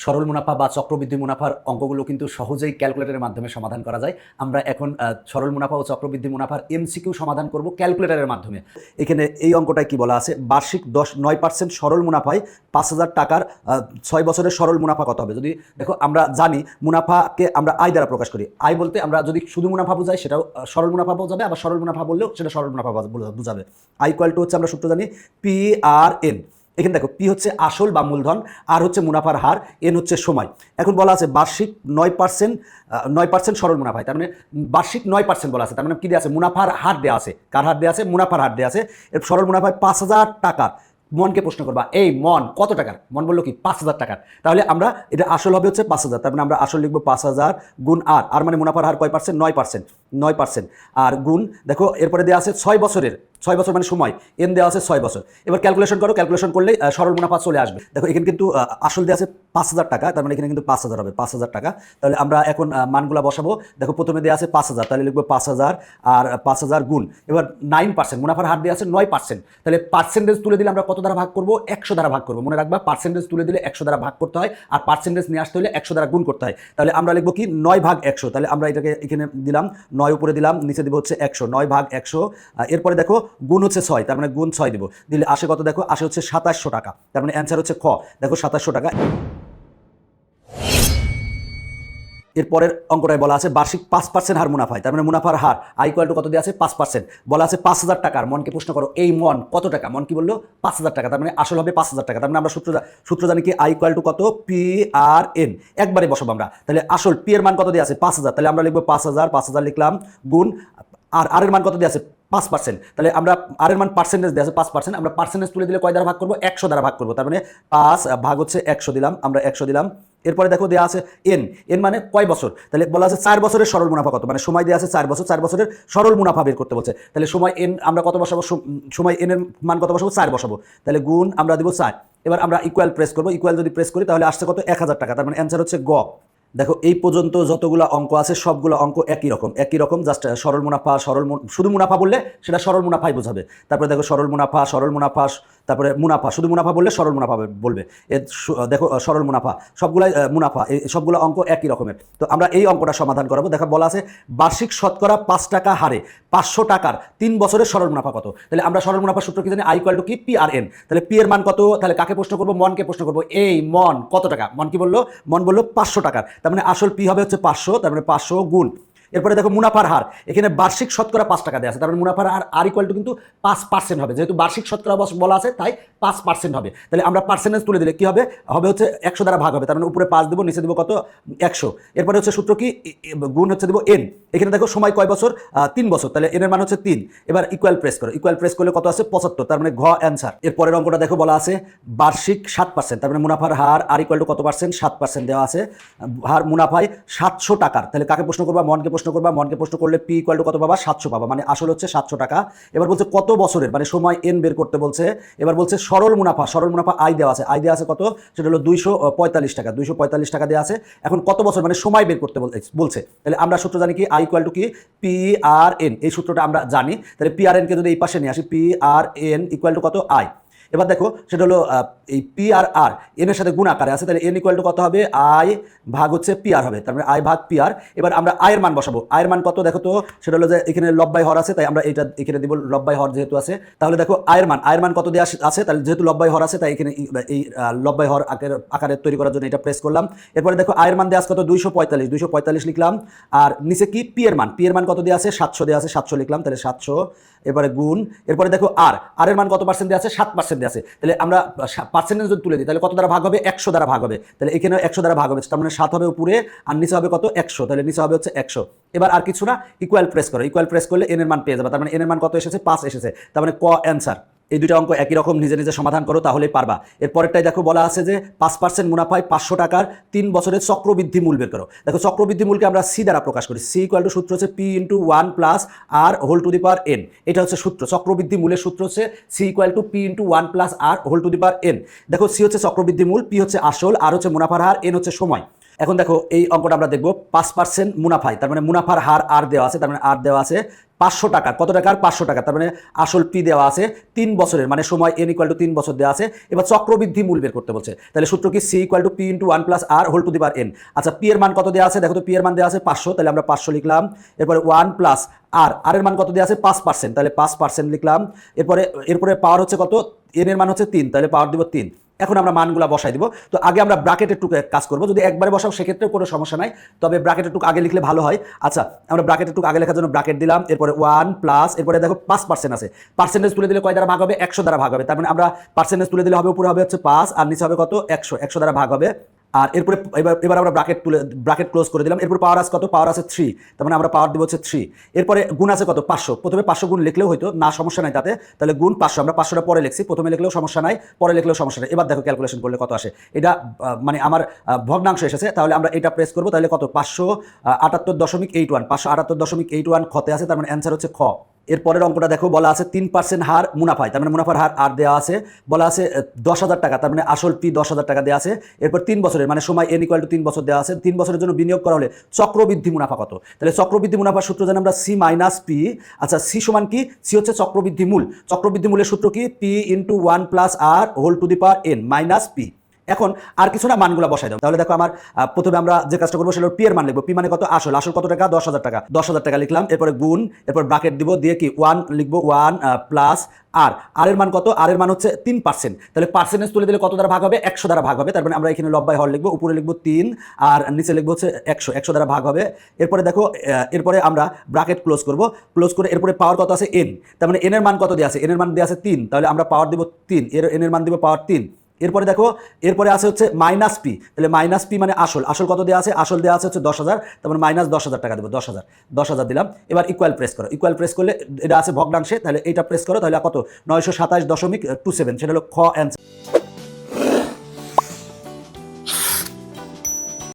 সরল মুনাফা বা চক্রবৃদ্ধি মুনাফার অঙ্কগুলো কিন্তু সহজেই ক্যালকুলেটরের মাধ্যমে সমাধান করা যায়। আমরা এখন সরল মুনাফা ও চক্রবৃদ্ধি মুনাফার এমসিকিউ সমাধান করব ক্যালকুলেটরের মাধ্যমে। এখানে এই অঙ্কটায় কি বলা আছে? বার্ষিক দশ, নয় পার্সেন্ট সরল মুনাফায় পাঁচ হাজার টাকার ছয় বছরের সরল মুনাফা কত হবে? যদি দেখো, আমরা জানি মুনাফাকে আমরা আয় দ্বারা প্রকাশ করি। আয় বলতে আমরা যদি শুধু মুনাফা বোঝাই, সেটাও সরল মুনাফা বোঝাবে, আবার সরল মুনাফা বললেও সেটা সরল মুনাফা বোঝা- বোঝাবে। আই ইকুয়াল টু হচ্ছে আমরা সূত্র জানি পি আর এন এখানে দেখো পি হচ্ছে আসল বা মূলধন, আর হচ্ছে মুনাফার হার এন হচ্ছে সময়। এখন বলা আছে বার্ষিক নয় পার্সেন্ট নয় পার্সেন্ট সরল মুনাফায়। তার মানে বার্ষিক নয় পার্সেন্ট বলা আছে। তার মানে কী দেওয়া আছে? মুনাফার হার দেওয়া আছে। কার হার দেওয়া আছে? মুনাফার হার দেওয়া আছে। এর সরল মুনাফায় পাঁচ হাজার টাকা। মনকে প্রশ্ন করবা, এই মন, কত টাকার? মন বলল কি, পাঁচ হাজার টাকার। তাহলে আমরা, এটা আসল হবে হচ্ছে পাঁচ হাজার। তার মানে আমরা আসল লিখব পাঁচ হাজার গুণ আর। আর মানে মুনাফার হার কয় পার্সেন্ট নয় পার্সেন্ট নয় পার্সেন্ট আর গুণ, দেখো, এরপরে দেওয়া আছে ছয় বছরের, ছয় বছর মানে সময়। এন দেওয়া আছে ছয় বছর। এবার ক্যালকুলেশন করো ক্যালকুলেশন করলে সরল মুনাফা চলে আসবে। দেখো, এখানে কিন্তু আসল দেওয়া আছে পাঁচ হাজার টাকা, তার মানে এখানে কিন্তু পাঁচ হাজার হবে, পাঁচ হাজার টাকা। তাহলে আমরা এখন মানগুলা বসাবো। দেখো, প্রথমে দেওয়া আছে পাঁচ হাজার, তাহলে লিখব পাঁচ হাজার আর পাঁচ হাজার গুণ। এবার নাইন পার্সেন্ট মুনাফার হার দেওয়া আছে নয় পার্সেন্ট তাহলে পার্সেন্টেজ তুলে দিলে আমরা কত দ্বারা ভাগ করব? একশো দ্বারা ভাগ করব। মনে রাখবা পার্সেন্টেজ তুলে দিলে একশো দ্বারা ভাগ করতে হয় আর পার্সেন্টেজ নিয়ে আসতে হলে একশো দ্বারা গুণ করতে হয়। তাহলে আমরা লিখব কি? নয় ভাগ একশো। তাহলে আমরা এটাকে এখানে দিলাম নয় উপরে দিলাম, নিচে দিব হচ্ছে একশো, নয় ভাগ একশো এরপরে দেখো গুণ হচ্ছে ছয়, তার মানে গুণ ছয় দিব। দিলে আসে কত দেখো? আসে হচ্ছে সাতাশশো টাকা, তার মানে অ্যান্সার হচ্ছে খ। দেখো সাতাশশো টাকা। এরপরের অঙ্কটায় বলা আছে বার্ষিক পাঁচ পার্সেন্ট হার মুনাফায়। তার মানে মুনাফার হার আই টু কত দিয়ে আছে? পাঁচ পার্সেন্ট বলা আছে পাঁচ হাজার টাকার মনকে প্রশ্ন করো, এই মন কত টাকা? মন কি বলল? পাঁচ হাজার টাকা। তার মানে আসল হবে পাঁচ হাজার টাকা। তার মানে আমরা সূত্র সূত্র জানি কি? আই টু কত? পি আর এন একবারে বসাবো আমরা। তাহলে আসল পি এর মান কত দিয়ে আছে? পাঁচ হাজার। তাহলে আমরা লিখব পাঁচ হাজার। পাঁচ হাজার লিখলাম, গুণ, আর আর এর মান কত দিয়ে আছে? পাঁচ পার্সেন্ট তাহলে আমরা আর এর মান পার্সেন্টেজ দিয়ে আছে পাঁচ পার্সেন্ট আমরা পার্সেন্টেজ তুলে দিলে কয় দ্বারা ভাগ করব? একশো দ্বারা ভাগ করব। তার মানে পাঁচ ভাগ হচ্ছে একশো দিলাম। আমরা একশো দিলাম। এরপরে দেখো দেওয়া আছে এন এন মানে কয় বছর? তাহলে বলা আছে চার বছরের সরল মুনাফা কত? মানে সময় দেওয়া আছে চার বছর, চার বছরের সরল মুনাফা বের করতে বলছে। তাহলে সময় এন আমরা কত বসাবো? সময় এনের মান কত বসাবো? চার বসাবো। তাহলে গুণ আমরা দেবো চার। এবার আমরা ইকুয়াল প্রেস করব। ইকুয়াল যদি প্রেস করি, তাহলে আসছে কত? এক হাজার টাকা। তার মানে অ্যান্সার হচ্ছে গ। দেখো, এই পর্যন্ত যতগুলো অঙ্ক আছে, সবগুলো অঙ্ক একই রকম। একই রকম জাস্ট সরল মুনাফা, সরল শুধু মুনাফা বললে সেটা সরল মুনাফাই বোঝাবে। তারপরে দেখো, সরল মুনাফা সরল মুনাফা তারপরে মুনাফা, শুধু মুনাফা বললে সরল মুনাফা বলবে। এ দেখো, সরল মুনাফা, সবগুলাই মুনাফা, এই সবগুলো অঙ্ক একই রকমের। তো আমরা এই অঙ্কটা সমাধান করাবো। দেখো, বলা আছে, বার্ষিক শতকরা পাঁচ টাকা হারে পাঁচশো টাকার তিন বছরের সরল মুনাফা কত? তাহলে আমরা সরল মুনাফা সূত্র কি জানি? আই টু কি? পি আর এন তাহলে পি এর মান কত? তাহলে কাকে প্রশ্ন করব? মনকে প্রশ্ন করব। এই মন কত টাকা? মন কি বলল? মন বলল পাঁচশো টাকার। তার মানে আসল পি হবে হচ্ছে পাঁচশো, তার মানে পাঁচশো গুণ এরপরে দেখো মুনাফার হার। এখানে বার্ষিক শতকরা পাঁচ টাকা দেওয়া আছে। তার মানে মুনাফার হার আর ইকুয়াল টু কিন্তু পাঁচ পার্সেন্ট হবে। যেহেতু বার্ষিক শতকরা বলা আছে, তাই পাঁচ পার্সেন্ট হবে। তাহলে আমরা পার্সেন্টেজ তুলে দিলে কি হবে? হবে হচ্ছে একশো দ্বারা ভাগ হবে। তার মানে উপরে পাঁচ দেবো, নিচে দেবো কত? একশো। এরপরে হচ্ছে সূত্র কি? গুণ হচ্ছে দেবো এন এখানে দেখো সময় কয় বছর? তিন বছর। তাহলে এন এর মান হচ্ছে তিন। এবার ইকুয়াল প্রেস করো। ইকুয়াল প্রেস করলে কত আছে? পঁচাত্তর। তার মানে ঘ অ্যান্সার এরপরের অঙ্কটা দেখো বলা আছে, বার্ষিক সাত পার্সেন্ট তার মানে মুনাফার হার আর ইকুয়াল টু কত পার্সেন্ট সাত পার্সেন্ট দেওয়া আছে। হার মুনাফায় সাতশো টাকার। তাহলে কাকে প্রশ্ন করবা? মনকে প্রশ্ন করবা, মনকে প্রশ্ন করলে পি ইকুয়াল টু কত পাবা? সাতশো পাবা। মানে আসল হচ্ছে সাতশো টাকা। এবার বলছে কত বছরের? মানে সময় এন বের করতে বলছে। এবার বলছে সরল মুনাফা সরল মুনাফা আই দেওয়া আছে। আই দেওয়া আছে কত? সেটা হলো দুইশো পঁয়তাল্লিশ টাকা। দুইশো পঁয়তাল্লিশ টাকা দেওয়া আছে। এখন কত বছর? মানে সময় বের করতে বলছে। তাহলে আমরা সূত্র জানি কি? আই ইকুয়াল টু কি? পি আর এন এই সূত্রটা আমরা জানি। তাহলে পি আর এনকে যদি এই পাশে নিয়ে আসি P R N equal to কত? আই এবার দেখো, সেটা হলো এই পি আর আর এনের সাথে গুণ আকারে আছে, তাহলে এন ইকুয়াল টু কত হবে? আই ভাগ হচ্ছে পি আর হবে, তার মানে আই ভাগ পি আর এবার আমরা আয়ের মান বসাবো। আয়ের মান কত দেখো তো? সেটা হলো যে এখানে লব্বাই হর আছে, তাই আমরা এটা এখানে দিব লব্বাই হর যেহেতু আছে। তাহলে দেখো আয়ের মান আয়ের মান কত দেওয়া আছে? তাহলে যেহেতু লব্বাই হর আছে, তাই এখানে এই- লব্বাই হর আকারে আকারে তৈরি করার জন্য এটা প্রেস করলাম। এরপরে দেখো আয়ের মান দেওয়া আছে কত? দুইশো পঁয়তাল্লিশ দুইশো পঁয়তাল্লিশ লিখলাম। আর নিচে কি? পি এর মান পি এর মান কত দেওয়া আছে? সাতশো দেওয়া আছে, সাতশো লিখলাম, তাহলে সাতশো। এবারে গুণ, এরপরে দেখো আর আর এর মান কত পার্সেন্ট দেওয়া আছে? সাত পার্সেন্ট দেওয়া আছে। তাহলে আমরা পার্সেন্টেজ যদি তুলে দিই, তাহলে কত দ্বারা ভাগ হবে? একশো দ্বারা ভাগ হবে। তাহলে এখানে একশো দ্বারা ভাগ হবে। তার মানে সাত হবে উপরে, আর নিচে হবে কত? একশো। তাহলে নিচে হবে হচ্ছে একশো। এবার আর কিছু না ইকুয়াল প্রেস করো। ইকুয়াল প্রেস করলে এনের মান পেয়ে যাবে। তার মানে এনের মান কত এসেছে? পাঁচ এসেছে। তার মানে ক অ্যান্সার এই দুটো অঙ্ক একই রকম নিজে নিজে সমাধান করো তাহলেই পারবা। এরপরেরটাই দেখো বলা আছে যে পাঁচ পার্সেন্ট মুনাফায় পাঁচশো টাকার তিন বছরের চক্রবৃদ্ধি মূল বের করো। দেখো চক্রবৃদ্ধি মূলকে আমরা সি দ্বারা প্রকাশ করি। সি ইকুয়াল টু সূত্র হচ্ছে P into one plus R whole to the power N এটা হচ্ছে সূত্র। চক্রবৃদ্ধি মূলের সূত্র হচ্ছে C equal to P into one plus R whole to the power N দেখো সি হচ্ছে চক্রবৃদ্ধি মূল পি হচ্ছে আসল আর হচ্ছে মুনাফার হার এন হচ্ছে সময়। এখন দেখো, এই অঙ্কটা আমরা দেখব পাঁচ পার্সেন্ট মুনাফায়। তার মানে মুনাফার হার আর দেওয়া আছে, তার মানে আর দেওয়া আছে পাঁচশো টাকা। কত টাকার পাঁচশো টাকা। তার মানে আসল পি দেওয়া আছে তিন বছরের মানে সময় এন ইকুয়াল টু তিন বছর দেওয়া আছে। এবার চক্রবৃদ্ধি মূল বের করতে বলছে। তাহলে সূত্র কি? C equal to P into one plus R whole to the power N আচ্ছা পি এর মান কত দেওয়া আছে? দেখো তো পি এর মান দেওয়া আছে পাঁচশো। তাহলে আমরা পাঁচশো লিখলাম। এরপরে ওয়ান প্লাস আর আর এর মান কত দেওয়া আছে? পাঁচ পার্সেন্ট তাহলে পাঁচ পার্সেন্ট লিখলাম। এরপরে এরপরে পাওয়ার হচ্ছে কত? এন এর মান হচ্ছে তিন। তাহলে পাওয়ার দিব তিন। এখন আমরা মানগুলো বসাই দিব। তো আগে আমরা ব্রাকেটের টুকু কাজ করব। যদি একবারে বসাও, সেক্ষেত্রেও কোনো সমস্যা নাই। তবে ব্রাকেটের টুকু আগে লিখলে ভালো হয়। আচ্ছা আমরা ব্রাকেটের টুক আগে লেখার জন্য ব্রাকেট দিলাম। এরপরে ওয়ান প্লাস, এরপরে দেখো পাঁচ পার্সেন্ট আছে। পার্সেন্টেজ তুলে দিলে কয় দ্বারা ভাগ হবে? একশো দ্বারা ভাগ হবে। তার মানে আমরা পার্সেন্টেজ তুলে দিলে হবে, উপরে হবে হচ্ছে পাঁচ, আর নিচে হবে কত? একশো। একশো দ্বারা ভাগ হবে আর এরপরে এবার এবার আমরা ব্রাকেট তুলে ব্রাকেট ক্লোজ করে দিলাম। এরপর পাওয়ার আছে কত? পাওয়ার আছে থ্রি তার মানে আমরা পাওয়ার দিব হচ্ছে থ্রি এরপরে গুণ আছে কত? পাঁচশো। প্রথমে পাঁচশো গুণ লিখলেও হয়তো না, সমস্যা নাই তাতে। তাহলে গুণ পাঁচশো। আমরা পাঁচশোটা পরে লিখছি। প্রথমে লিখলেও সমস্যা নাই, পরে লিখলেও সমস্যা নাই। এবার দেখো ক্যালকুলেশন করলে কত আসে। এটা মানে আমার ভগ্নাংশ এসেছে। তাহলে আমরা এটা প্রেস করব। তাহলে কত? পাঁচশো আটাত্তর দশমিক এইট ওয়ান পাঁচশো আটাত্তর দশমিক এইট ওয়ান খতে আছে। তার মানে অ্যান্সার হচ্ছে খ। এর পরের অঙ্কটা দেখো, বলা আছে তিন পার্সেন্ট হার মুনাফায়, তার মানে মুনাফার হার আর দেওয়া আছে, বলা আছে দশ হাজার টাকা, তার মানে আসল পি দশ হাজার টাকা দেওয়া আছে। এরপর তিন বছরের মানে সময় এন ইকুয়াল টু তিন বছর দেওয়া আছে, তিন বছরের জন্য বিনিয়োগ করা হলে চক্রবৃদ্ধি মুনাফা কত? তাহলে চক্রবৃদ্ধি মুনাফার সূত্র জানি আমরা সি মাইনাস পি আচ্ছা সি সমান কি? সি হচ্ছে চক্রবৃদ্ধি মূল। চক্রবৃদ্ধি মূলের সূত্র কি? P into one plus R whole to the power n minus P এখন আর কিছু না, মানগুলো বসাই দাও। তাহলে দেখো আমার প্রথমে আমরা যে কাজটা করব সেটা পি মান লিখব। পি মানে কত? আসল। আসল কত টাকা? দশ হাজার টাকা। দশ হাজার টাকা লিখলাম। এরপরে গুণ, এরপর ব্রাকেট দিব, দিয়ে কি? ওয়ান লিখব ওয়ান প্লাস আর আর এর মান কত? আর এর মান হচ্ছে তিন পার্সেন্ট তাহলে পার্সেন্টেজ তুলে দিলে কত দ্বারা ভাগ হবে? একশো দ্বারা ভাগ হবে। তার মানে আমরা এখানে লব্বাই হর লিখব, উপরে লিখব তিন, আর নিচে লিখব হচ্ছে একশো। একশো দ্বারা ভাগ হবে। এরপরে দেখো এরপরে আমরা ব্রাকেট ক্লোজ করব। ক্লোজ করে এরপরে পাওয়ার কত আছে? এন তার মানে এন এর মান কত দেওয়া আছে? এন এর মান দেওয়া আছে তিন। তাহলে আমরা পাওয়ার দিব তিন। এর এন এর মান দিব পাওয়ার তিন। এরপরে দেখো, এরপরে আছে হচ্ছে মাইনাস পি তাহলে মাইনাস পি মানে আসল। আসল কত দেওয়া আছে? আসল দেওয়া আছে হচ্ছে দশ হাজার। তারপর মাইনাস দশ হাজার টাকা দেবো, দশ হাজার। দশ হাজার দিলাম। এবার ইকুয়াল প্রেস করো। ইকুয়াল প্রেস করলে এটা আছে ভগ্নাংশে। তাহলে এটা প্রেস করো। তাহলে কত? নয়শো সাতাশ দশমিক টু সেভেন সেটা হলো খ অ্যান্সার